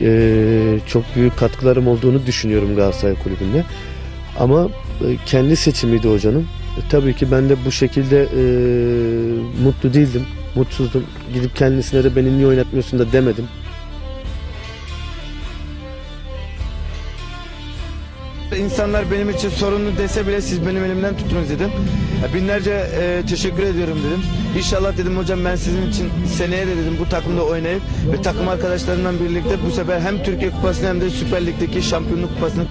e, çok büyük katkılarım olduğunu düşünüyorum Galatasaray Kulübü'nde. Ama e, kendi seçimiydi hocanın. E, tabii ki ben de bu şekilde e, mutlu değildim, mutsuzdum. Gidip kendisine de beni niye oynatmıyorsun da demedim. İnsanlar benim için sorunlu dese bile siz benim elimden tutunuz dedim. Binlerce e, teşekkür ediyorum dedim. İnşallah dedim hocam ben sizin için seneye de dedim bu takımda oynayıp ve takım arkadaşlarımla birlikte bu sefer hem Türkiye Kupası'nı hem de Süper Lig'deki şampiyonluk kupasını